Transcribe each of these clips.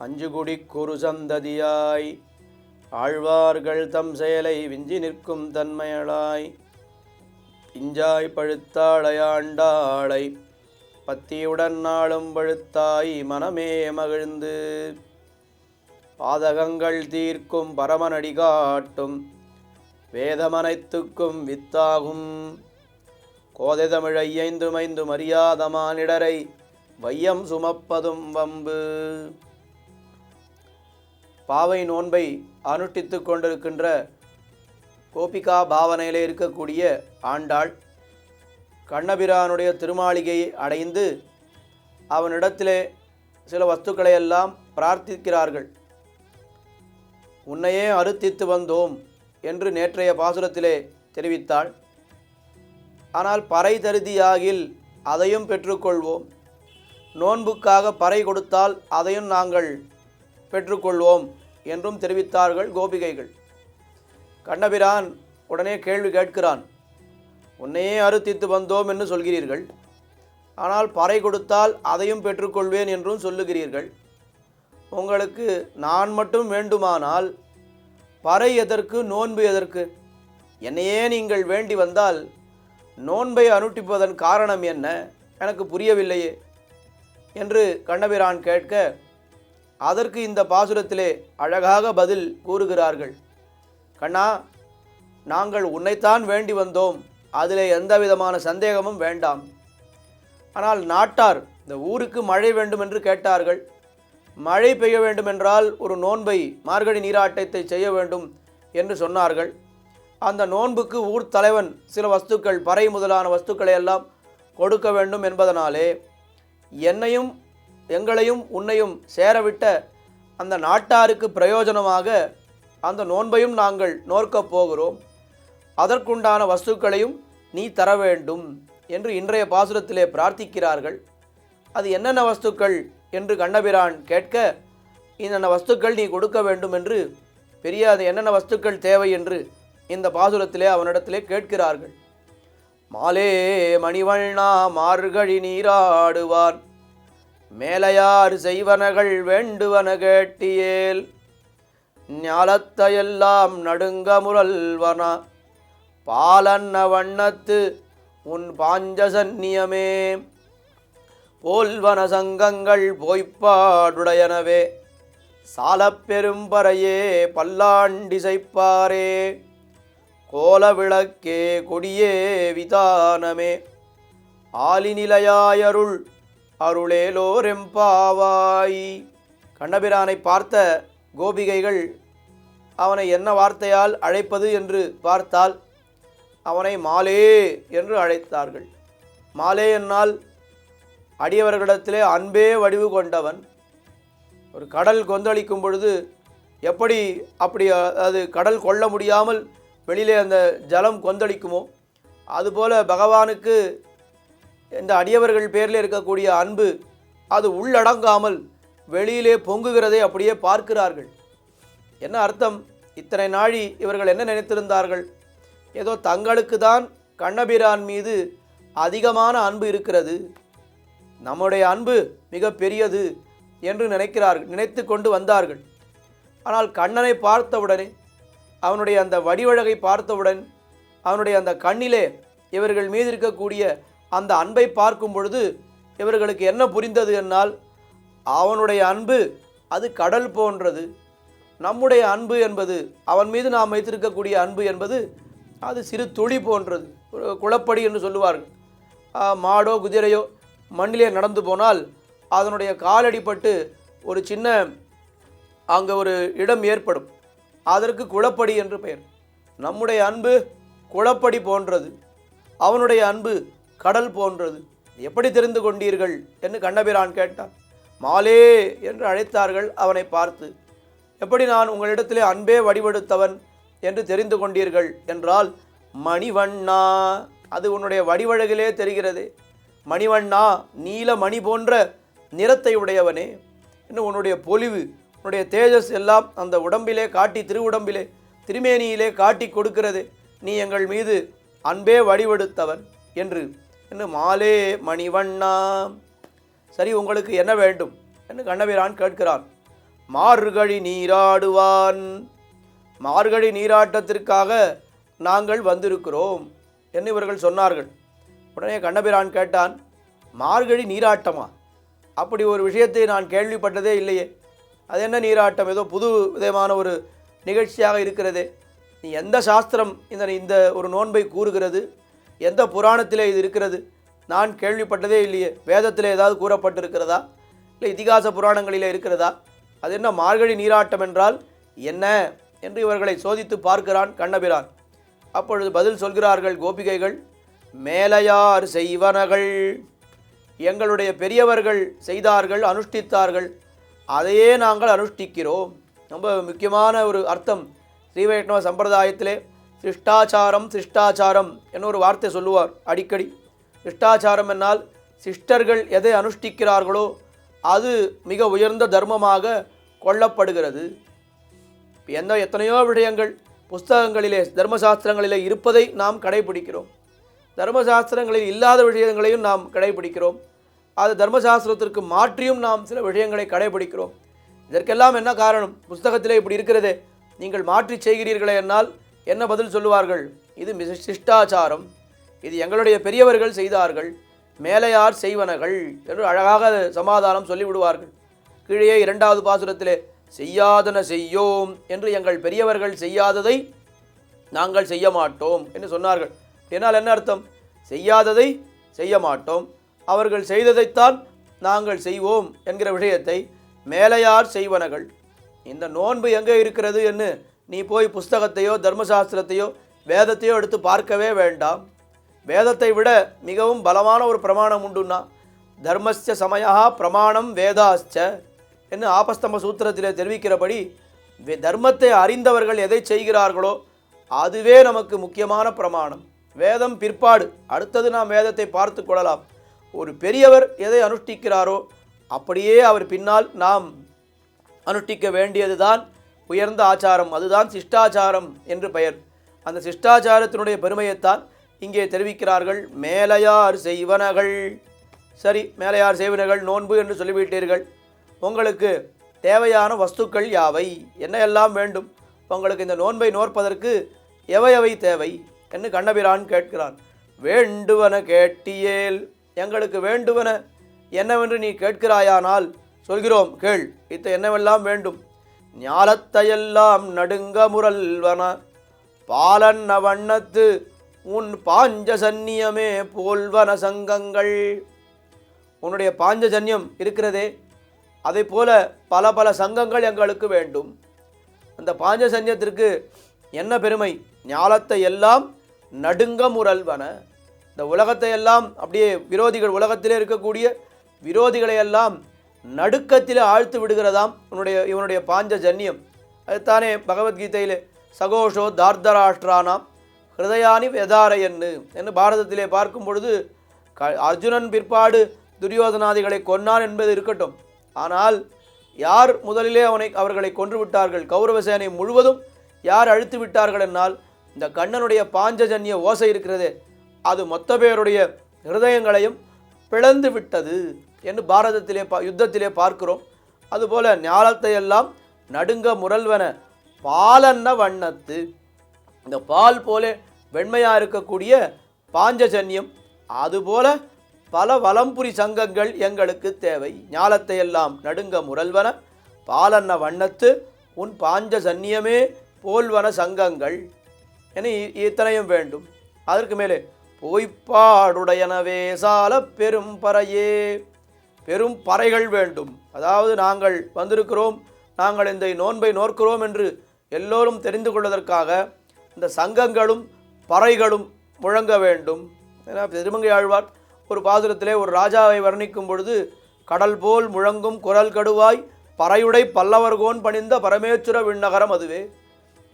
அஞ்சுகுடி குரு சந்ததியாய் ஆழ்வார்கள் தம் செயலை விஞ்சி நிற்கும் தன்மையளாய். பிஞ்சாய் பழுத்தாளையாண்டாளை பத்தியுடன் நாளும் பழுத்தாய் மனமே மகிழ்ந்து. பாதகங்கள் தீர்க்கும் பரமனடி காட்டும் வேதமனைத்துக்கும் வித்தாகும். கோதைதமிழை ஐந்து மைந்து மரியாதமானிடரை வையம் சுமப்பதும் வம்பு. பாவை நோன்பை அனுஷ்டித்து கொண்டிருக்கின்ற கோபிகா பாவனையிலே இருக்கக்கூடிய ஆண்டாள் கண்ணபிரானுடைய திருமாளிகையை அடைந்து அவனிடத்திலே சில வஸ்துக்களை எல்லாம் பிரார்த்திக்கிறார்கள். உன்னையே அறுத்தித்து வந்தோம் என்று நேற்றைய பாசுரத்திலே தெரிவித்தாள். ஆனால் பறை தருதியாகில் அதையும் பெற்றுக்கொள்வோம். நோன்புக்காக பறை கொடுத்தால் அதையும் நாங்கள் பெற்றுக்கொள்வோம் என்றும் தெரிவித்தார்கள் கோபிகைகள். கண்ணபிரான் உடனே கேள்வி கேட்கிறான் உன்னையே அறுத்தித்து வந்தோம் என்று சொல்கிறீர்கள். ஆனால் பறை கொடுத்தால் அதையும் பெற்றுக்கொள்வேன் என்றும் சொல்லுகிறீர்கள். உங்களுக்கு நான் மட்டும் வேண்டுமானால் பறை எதற்கு நோன்பு எதற்கு? என்னையே நீங்கள் வேண்டி வந்தால் நோன்பை அனுட்டிப்பதன் காரணம் என்ன? எனக்கு புரியவில்லையே என்று கண்ணபிரான் கேட்க அதற்கு இந்த பாசுரத்திலே அழகாக பதில் கூறுகிறார்கள். கண்ணா நாங்கள் உன்னைத்தான் வேண்டி வந்தோம். அதிலே எந்த விதமான சந்தேகமும் வேண்டாம். ஆனால் நாட்டார் இந்த ஊருக்கு மழை வேண்டும் என்று கேட்டார்கள். மழை பெய்ய வேண்டுமென்றால் ஒரு நோன்பை மார்கழி நீராட்டத்தை செய்ய வேண்டும் என்று சொன்னார்கள். அந்த நோன்புக்கு ஊர் தலைவன் சில வஸ்துக்கள் பறை முதலான வஸ்துக்களை எல்லாம் கொடுக்க வேண்டும் என்பதனாலே என்னையும் எங்களையும் உன்னையும் சேரவிட்ட அந்த நாட்டாருக்கு பிரயோஜனமாக அந்த நோன்பையும் நாங்கள் நோற்கப் போகிறோம். அதற்குண்டான வஸ்துக்களையும் நீ தர வேண்டும் என்று இன்றைய பாசுரத்திலே பிரார்த்திக்கிறார்கள். அது என்னென்ன வஸ்துக்கள் என்று கண்ணபிரான் கேட்க என்னென்ன வஸ்துக்கள் நீ கொடுக்க வேண்டும் என்று? பெரிய அது என்னென்ன வஸ்துக்கள் தேவை என்று? இந்த பாசுரத்திலே அவனிடத்திலே கேட்கிறார்கள். மாலே மணிவண்ணா மார்கழி நீராடுவான் மேலையார் செய்வனகள் வேண்டுவன கேட்டியேல் ஞாலத்தையெல்லாம் நடுங்க முரல்வன பாலன்ன வண்ணத்து உன் பாஞ்சசன்னியமே போல்வன சங்கங்கள் போய்ப்பாடுடையனவே சாலப்பெரும்பறையே பல்லாண்டிசைப்பாரே கோல விளக்கே கொடியே விதானமே ஆலிநிலையாயருள் அருளேலோரெம்பாவாய் கண்ணபிரானை பார்த்த கோபிகைகள் அவனை என்ன வார்த்தையால் அழைப்பது என்று பார்த்தால் அவனை மாலே என்று அழைத்தார்கள். மாலே என்னால் அடியவர்களிடத்திலே அன்பே வடிவு கொண்டவன். ஒரு கடல் கொந்தளிக்கும் பொழுது எப்படி அப்படி அது கடல் கொள்ள முடியாமல் வெளியிலே அந்த ஜலம் கொந்தளிக்குமோ? அதுபோல பகவானுக்கு இந்த அடியவர்கள் பேரில் இருக்கக்கூடிய அன்பு அது உள்ளடங்காமல் வெளியிலே பொங்குகிறதை அப்படியே பார்க்கிறார்கள். என்ன அர்த்தம்? இத்தனை நாழி இவர்கள் என்ன நினைத்திருந்தார்கள்? ஏதோ தங்களுக்கு தான் கண்ணபிரான் மீது அதிகமான அன்பு இருக்கிறது. நம்முடைய அன்பு மிக பெரியது என்று நினைக்கிறார்கள் நினைத்து கொண்டு வந்தார்கள். ஆனால் கண்ணனை பார்த்தவுடனே அவனுடைய அந்த வடிவழகை பார்த்தவுடன் அவனுடைய அந்த கண்ணிலே இவர்கள் மீது இருக்கக்கூடிய அந்த அன்பை பார்க்கும் பொழுது இவர்களுக்கு என்ன புரிந்தது என்னால்? அவனுடைய அன்பு அது கடல் போன்றது. நம்முடைய அன்பு என்பது அவன் மீது நாம் வைத்திருக்கக்கூடிய அன்பு என்பது அது சிறு துளி போன்றது. ஒரு குளப்படி என்று சொல்லுவார்கள். மாடோ குதிரையோ மண்ணிலே நடந்து போனால் அதனுடைய காலடிப்பட்டு ஒரு சின்ன அங்கே ஒரு இடம் ஏற்படும். அதற்கு குளப்படி என்று பெயர். நம்முடைய அன்பு குளப்படி போன்றது. அவனுடைய அன்பு கடல் போன்றது. எப்படி தெரிந்து கொண்டீர்கள்? என்று கண்ணபிரான் கேட்டான். மாலே என்று அழைத்தார்கள் அவனை பார்த்து. எப்படி நான் உங்களிடத்திலே அன்பே வடிவெடுத்தவன் என்று தெரிந்து கொண்டீர்கள் என்றால் மணிவண்ணா அது உன்னுடைய வடிவழகிலே தெரிகிறது. மணிவண்ணா நீல மணி போன்ற நிறத்தை உடையவனே இன்னும் உன்னுடைய பொலிவு உன்னுடைய தேஜஸ் எல்லாம் அந்த உடம்பிலே காட்டி திருவுடம்பிலே திருமேனியிலே காட்டி கொடுக்கிறது. நீ எங்கள் மீது அன்பே வடிவெடுத்தவன் என்று என்று மாலே மணிவண்ணா. சரி உங்களுக்கு என்ன வேண்டும்? என்று கண்ணபிரான் கேட்கிறான். மார்கழி நீராடுவான். மார்கழி நீராட்டத்திற்காக நாங்கள் வந்திருக்கிறோம் என்று இவர்கள் சொன்னார்கள். உடனே கண்ணபிரான் கேட்டான் மார்கழி நீராட்டமா? அப்படி ஒரு விஷயத்தை நான் கேள்விப்பட்டதே இல்லையே. அது என்ன நீராட்டம்? ஏதோ புது விதமான ஒரு நிகழ்ச்சியாக இருக்கிறதே. நீ எந்த சாஸ்திரம் இந்த இந்த ஒரு நோன்பை கூறுகிறது? எந்த புராணத்திலே இது இருக்கிறது? நான் கேள்விப்பட்டதே இல்லையே. வேதத்தில் ஏதாவது கூறப்பட்டிருக்கிறதா? இல்லை இதிகாச புராணங்களிலே இருக்கிறதா? அது என்ன மார்கழி நீராட்டம் என்றால் என்ன என்று இவர்களை சோதித்து பார்க்கிறான் கண்ணபிரான். அப்பொழுது பதில் சொல்கிறார்கள் கோபிகைகள் மேலையார் செய்வனகள். எங்களுடைய பெரியவர்கள் செய்தார்கள் அனுஷ்டித்தார்கள். அதையே நாங்கள் அனுஷ்டிக்கிறோம். ரொம்ப முக்கியமான ஒரு அர்த்தம் ஸ்ரீ வைஷ்ணவ சம்பிரதாயத்திலே. சிஷ்டாச்சாரம் சிஷ்டாச்சாரம் என்ன ஒரு வார்த்தை சொல்லுவார் அடிக்கடி. சிஷ்டாச்சாரம் என்னால் சிஷ்டர்கள் எதை அனுஷ்டிக்கிறார்களோ அது மிக உயர்ந்த தர்மமாக கொள்ளப்படுகிறது. எந்த எத்தனையோ விஷயங்கள் புஸ்தகங்களிலே தர்மசாஸ்திரங்களிலே இருப்பதை நாம் கடைபிடிக்கிறோம். தர்மசாஸ்திரங்களில் இல்லாத விஷயங்களையும் நாம் கடைபிடிக்கிறோம். அது தர்மசாஸ்திரத்திற்கு மாற்றியும் நாம் சில விஷயங்களை கடைபிடிக்கிறோம். இதற்கெல்லாம் என்ன காரணம்? புஸ்தகத்திலே இப்படி இருக்கிறதே. நீங்கள் மாற்றி செய்கிறீர்களே என்னால் என்ன பதில் சொல்லுவார்கள்? இது மிக சிஷ்டாச்சாரம். இது எங்களுடைய பெரியவர்கள் செய்தார்கள். மேலையார் செய்வனகள்? என்று அழகாக சமாதானம் சொல்லிவிடுவார்கள். கீழே இரண்டாவது பாசுரத்திலே செய்யாதன செய்யோம் என்று எங்கள் பெரியவர்கள் செய்யாததை நாங்கள் செய்ய மாட்டோம் என்று சொன்னார்கள். என்னால் என்ன அர்த்தம்? செய்யாததை செய்ய மாட்டோம். அவர்கள் செய்ததைத்தான் நாங்கள் செய்வோம் என்கிற விஷயத்தை மேலையார் செய்வனகள்? இந்த நோன்பு எங்கே இருக்கிறது என்று நீ போய் புஸ்தகத்தையோ தர்மசாஸ்திரத்தையோ வேதத்தையோ எடுத்து பார்க்கவே வேண்டாம். வேதத்தை விட மிகவும் பலமான ஒரு பிரமாணம் உண்டுன்னா தர்மஸ்ய சமயா பிரமாணம் வேதாஸ்ச என்று ஆபஸ்தம்ப சூத்திரத்தில் தெரிவிக்கிறபடி வே- தர்மத்தை அறிந்தவர்கள் எதை செய்கிறார்களோ அதுவே நமக்கு முக்கியமான பிரமாணம். வேதம் பிற்பாடு அடுத்தது நாம் வேதத்தை பார்த்து கொள்ளலாம். ஒரு பெரியவர் எதை அனுஷ்டிக்கிறாரோ அப்படியே அவர் பின்னால் நாம் அனுஷ்டிக்க வேண்டியதுதான் உயர்ந்த ஆச்சாரம் அதுதான் சிஷ்டாச்சாரம் என்று பெயர். அந்த சிஷ்டாச்சாரத்தினுடைய பெருமையைத்தான் இங்கே தெரிவிக்கிறார்கள். மேலையார் செய்வனகள். சரி மேலையார் செய்வனகள் நோன்பு என்று சொல்லிவிட்டீர்கள். உங்களுக்கு தேவையான வஸ்துக்கள் யாவை? என்ன எல்லாம் வேண்டும்? உங்களுக்கு இந்த நோன்பை நோற்பதற்கு எவை எவை தேவை? என்று கண்ணபிரான் கேட்கிறான். வேண்டுவன கேட்டியேல். எங்களுக்கு வேண்டுவன என்னவென்று நீ கேட்கிறாயானால் சொல்கிறோம் கேள். இத்த என்னவெல்லாம் வேண்டும்? ஞாலத்தையெல்லாம் நடுங்க முரல்வனார் பாலன்ன வண்ணத்து உன் பாஞ்சசன்னியமே போல்வன சங்கங்கள். உன்னுடைய பாஞ்சஜன்யம் இருக்கிறதே அதை போல பல பல சங்கங்கள் எங்களுக்கு வேண்டும். அந்த பாஞ்சசன்யத்திற்கு என்ன பெருமை? ஞாலத்தை எல்லாம் நடுங்க முரல்வன. இந்த உலகத்தை எல்லாம் அப்படியே விரோதிகள் உலகத்திலே இருக்கக்கூடிய விரோதிகளை எல்லாம் நடுக்கத்தில் ஆழ்த்து விடுகிறதாம் இவனுடைய இவனுடைய பாஞ்சஜன்யம் அதுதானே பகவத்கீதையில் சகோஷோ தார்தராஷ்டிரானாம் ஹிருதயானி வெதாரையன்னு என்று பாரதத்திலே பார்க்கும் பொழுது க அர்ஜுனன் பிற்பாடு துரியோதனாதிகளை கொன்னான் என்பது இருக்கட்டும். ஆனால் யார் முதலிலே அவனை அவர்களை கொன்று விட்டார்கள்? கௌரவ சேனை முழுவதும் யார் அழித்து விட்டார்கள் என்னால்? இந்த கண்ணனுடைய பாஞ்சஜன்ய ஓசை இருக்கிறதே. அது மொத்த பேருடைய ஹிருதயங்களையும் பிளந்து விட்டது. என்று பாரதத்திலே பா யுத்தத்திலே பார்க்கிறோம். அதுபோல ஞாலத்தை எல்லாம் நடுங்க முரல்வன பாலன்ன வண்ணத்து. இந்த பால் போல வெண்மையாக இருக்கக்கூடிய பாஞ்சஜன்யம் அதுபோல பல வலம்புரி சங்கங்கள் எங்களுக்கு தேவை. ஞாலத்தை எல்லாம் நடுங்க முரல்வன பாலன்ன வண்ணத்து உன் பாஞ்சஜன்யமே போல்வன சங்கங்கள். என இத்தனையும் வேண்டும். அதற்கு மேலே பொய்ப்பாடுடையனவே சால பெரும் பறையே பெரும் பறைகள் வேண்டும். அதாவது நாங்கள் வந்திருக்கிறோம் நாங்கள் இந்த நோன்பை நோக்கிறோம் என்று எல்லோரும் தெரிந்து கொள்வதற்காக இந்த சங்கங்களும் பறைகளும் முழங்க வேண்டும். ஏன்னா திருமங்கை ஆழ்வார் ஒரு பாசுரத்திலே ஒரு ராஜாவை வர்ணிக்கும் பொழுது கடல் போல் முழங்கும் குரல் கடுவாய் பறையுடை பல்லவர்கோன் பணிந்த பரமேச்சுர விண்ணகரம் அதுவே.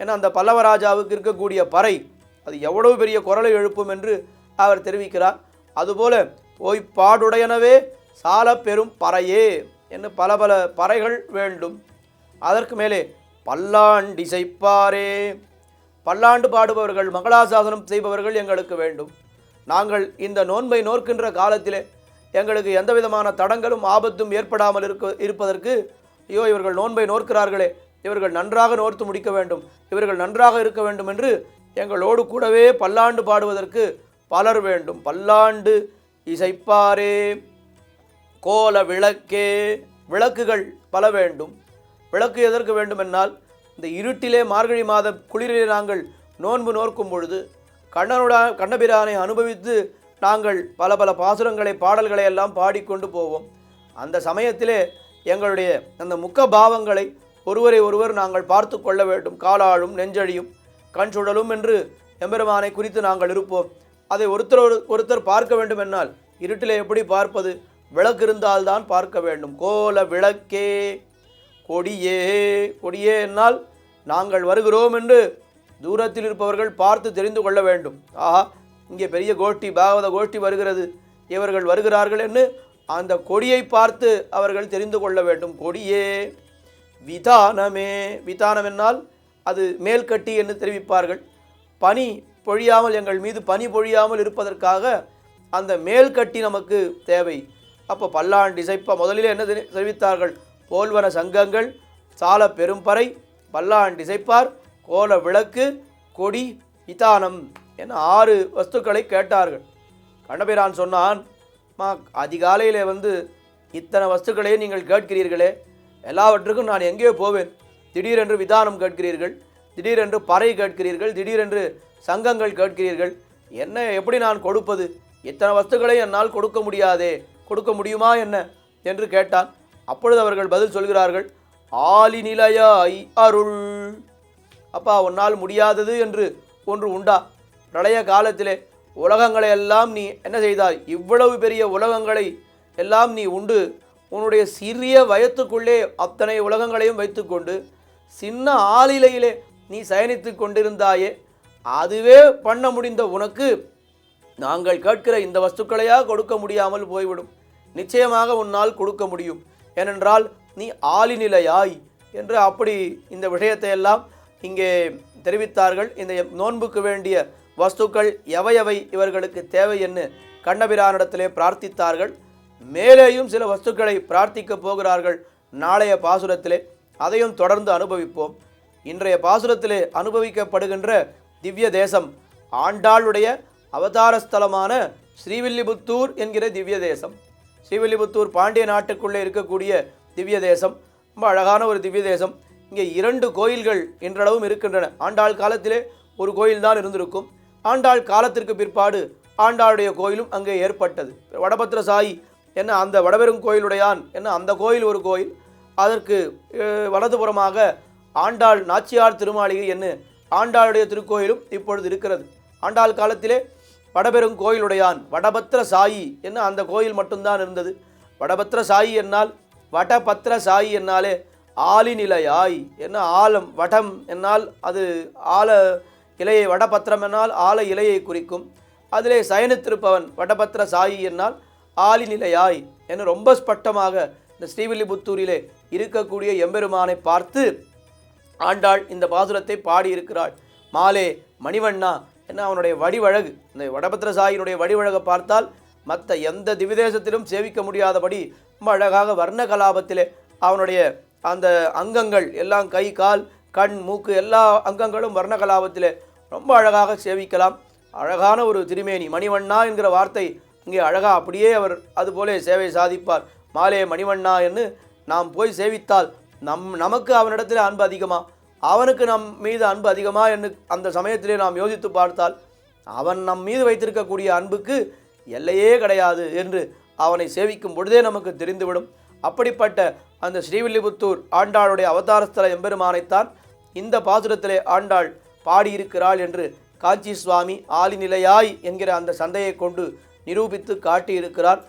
ஏன்னா அந்த பல்லவ ராஜாவுக்கு இருக்கக்கூடிய பறை அது எவ்வளவு பெரிய குரலை எழுப்பும் என்று அவர் தெரிவிக்கிறார். அதுபோல பாடுடையனவே சால பெரும் பறையே என்று பல பல பறைகள் வேண்டும். அதற்கு மேலே பல்லாண்டிசைப்பாரே. பல்லாண்டு பாடுபவர்கள் மங்களாசாசனம் செய்பவர்கள் எங்களுக்கு வேண்டும். நாங்கள் இந்த நோன்பை நோக்கின்ற காலத்திலே எங்களுக்கு எந்த விதமான தடங்களும் ஆபத்தும் ஏற்படாமல் இருக்க இருப்பதற்கு ஐயோ இவர்கள் நோன்பை நோக்கிறார்களே இவர்கள் நன்றாக நோர்த்து முடிக்க வேண்டும். இவர்கள் நன்றாக இருக்க வேண்டும் என்று எங்களோடு கூடவே பல்லாண்டு பாடுவதற்கு பலர் வேண்டும். பல்லாண்டு இசைப்பாரே. கோல விளக்கே விளக்குகள் பல வேண்டும். விளக்கு எதற்கு வேண்டுமென்றால் இந்த இருட்டிலே மார்கழி மாத குளிரிலே நாங்கள் நோன்பு நோர்க்கும் பொழுது கண்ணனுடா கண்ணபிரானை அனுபவித்து நாங்கள் பல பல பாசுரங்களை பாடல்களை எல்லாம் பாடிக்கொண்டு போவோம். அந்த சமயத்திலே எங்களுடைய அந்த முக்க பாவங்களை ஒருவரை ஒருவர் நாங்கள் பார்த்து கொள்ள வேண்டும். காலாளும் நெஞ்சழியும் கண் சுடலும் என்று எம்பெருமானை குறித்து நாங்கள் இருப்போம். அதை ஒருத்தர் ஒரு- ஒருத்தர் பார்க்க வேண்டுமென்னால் இருட்டிலே எப்படி பார்ப்பது? விளக்கு இருந்தால்தான் பார்க்க வேண்டும். கோல விளக்கே கொடியே கொடியே என்னால் நாங்கள் வருகிறோம் என்று தூரத்தில் இருப்பவர்கள் பார்த்து தெரிந்து கொள்ள வேண்டும். ஆஹா இங்கே பெரிய கோஷ்டி பாகவத கோஷ்டி வருகிறது. இவர்கள் வருகிறார்கள் என்று அந்த கொடியை பார்த்து அவர்கள் தெரிந்து கொள்ள வேண்டும். கொடியே விதானமே விதானம் என்னால் அது மேல்கட்டி என்று தெரிவிப்பார்கள். பனி பொழியாமல் எங்கள் மீது பனி பொழியாமல் இருப்பதற்காக அந்த மேல்கட்டி நமக்கு தேவை. அப்போ பல்லாண்டு இசைப்ப முதலில் என்ன தெரிவித்தார்கள்? போல்வன சங்கங்கள் சால பெரும்பறை பல்லாண்டு இசைப்பார் கோல விளக்கு கொடி விதானம் என ஆறு வஸ்துக்களை கேட்டார்கள். கண்ணபிரான் சொன்னான் மா அதிகாலையில் வந்து இத்தனை வஸ்துக்களையும் நீங்கள் கேட்கிறீர்களே. எல்லாவற்றுக்கும் நான் எங்கேயோ போவேன். திடீரென்று விதானம் கேட்கிறீர்கள் திடீரென்று பறை கேட்கிறீர்கள் திடீரென்று சங்கங்கள் கேட்கிறீர்கள். என்ன எப்படி நான் கொடுப்பது? இத்தனை வஸ்துக்களை என்னால் கொடுக்க முடியாதே. கொடுக்க முடியுமா என்ன? என்று கேட்டான். அப்பொழுது அவர்கள் பதில் சொல்கிறார்கள் ஆலி நிலையாய் அருள். அப்பா உன்னால் முடியாதது என்று ஒன்று உண்டா? பிரளய காலத்திலே உலகங்களை எல்லாம் நீ என்ன செய்தாய்? இவ்வளவு பெரிய உலகங்களை எல்லாம் நீ உண்டு. உன்னுடைய சிறிய வயத்துக்குள்ளே அத்தனை உலகங்களையும் வைத்துக்கொண்டு சின்ன ஆளிலையிலே நீ சயனித்து கொண்டிருந்தாயே அதுவே பண்ண முடிந்த உனக்கு நாங்கள் கேட்கிற இந்த வஸ்துக்களையா கொடுக்க முடியாமல் போய்விடும். நிச்சயமாக உன்னால் கொடுக்க முடியும். ஏனென்றால் நீ ஆளிநிலையாய். என்று அப்படி இந்த விஷயத்தை எல்லாம் இங்கே தெரிவித்தார்கள். இந்த நோன்புக்கு வேண்டிய வஸ்துக்கள் எவையவை இவர்களுக்கு தேவை என்று கண்ணபிரானிடத்திலே பிரார்த்தித்தார்கள். மேலேயும் சில வஸ்துக்களை பிரார்த்திக்கப் போகிறார்கள் நாளைய பாசுரத்திலே. அதையும் தொடர்ந்து அனுபவிப்போம். இன்றைய பாசுரத்திலே அனுபவிக்கப்படுகின்ற திவ்ய தேசம் ஆண்டாளுடைய அவதார ஸ்தலமான ஸ்ரீவில்லிபுத்தூர் என்கிற திவ்ய தேசம். ஸ்ரீவில்லிபுத்தூர் பாண்டிய நாட்டுக்குள்ளே இருக்கக்கூடிய திவ்ய தேசம் ரொம்ப அழகான ஒரு திவ்ய தேசம் இங்கே இரண்டு கோயில்கள் இன்றளவும் இருக்கின்றன. ஆண்டாள் காலத்திலே ஒரு கோயில் தான் இருந்திருக்கும். ஆண்டாள் காலத்திற்கு பிற்பாடு ஆண்டாளுடைய கோயிலும் அங்கே ஏற்பட்டது. வடபத்திர சாயி என்ன அந்த வடபெரும் கோயிலுடையான் என்ன அந்த கோயில் ஒரு கோயில். அதற்கு வலதுபுறமாக ஆண்டாள் நாச்சியார் திருமாளிகை என்று ஆண்டாளுடைய திருக்கோயிலும் இப்பொழுது இருக்கிறது. ஆண்டாள் காலத்திலே வடபெரும் கோயிலுடையான் வடபத்திர சாயி என்ன அந்த கோயில் மட்டும்தான் இருந்தது? வடபத்திர சாயி என்னால் வடபத்திர சாயி என்னாலே ஆலிநிலையாய் என்ன ஆலம் வடம் என்னால் அது ஆல இலையை வடபத்திரம் என்னால் ஆல இலையை குறிக்கும். அதிலே சயனித்திருப்பவன் வடபத்திர சாயி என்னால் ஆலிநிலையாய் என ரொம்ப ஸ்பட்டமாக இந்த ஸ்ரீவில்லிபுத்தூரிலே இருக்கக்கூடிய எம்பெருமானை பார்த்து ஆண்டாள் இந்த பாசுரத்தை பாடியிருக்கிறாள். மாலே மணிவண்ணா என்ன அவனுடைய வடிவழகு? இந்த வடபத்திரசாயினுடைய வடிவழகை பார்த்தால் மற்ற எந்த திவிதேசத்திலும் சேவிக்க முடியாதபடி ரொம்ப அழகாக வர்ண கலாபத்திலே அவனுடைய அந்த அங்கங்கள் எல்லாம் கை கால் கண் மூக்கு எல்லா அங்கங்களும் வர்ண கலாபத்திலே ரொம்ப அழகாக சேவிக்கலாம் அழகான ஒரு திருமேனி மணிவண்ணா என்கிற வார்த்தை இங்கே அழகா அப்படியே அவர் அதுபோலே சேவை சாதிப்பார். மாலே மணிவண்ணா என்று நாம் போய் சேவித்தால் நம் நமக்கு அவனிடத்தில் அன்பு அதிகமாக அவனுக்கு நம் மீது அன்பு அதிகமாக என்று அந்த சமயத்திலே நாம் யோசித்து பார்த்தால் அவன் நம் மீது வைத்திருக்கக்கூடிய அன்புக்கு எல்லையே கிடையாது என்று அவனை சேவிக்கும் பொழுதே நமக்கு தெரிந்துவிடும். அப்படிப்பட்ட அந்த ஸ்ரீவில்லிபுத்தூர் ஆண்டாளுடைய அவதாரஸ்தல எம்பெருமானைத்தான் இந்த பாசுரத்திலே ஆண்டாள் பாடியிருக்கிறாள் என்று காஞ்சி சுவாமி ஆலிநிலையாய் என்கிற அந்த சந்தையை கொண்டு நிரூபித்து காட்டியிருக்கிறார்.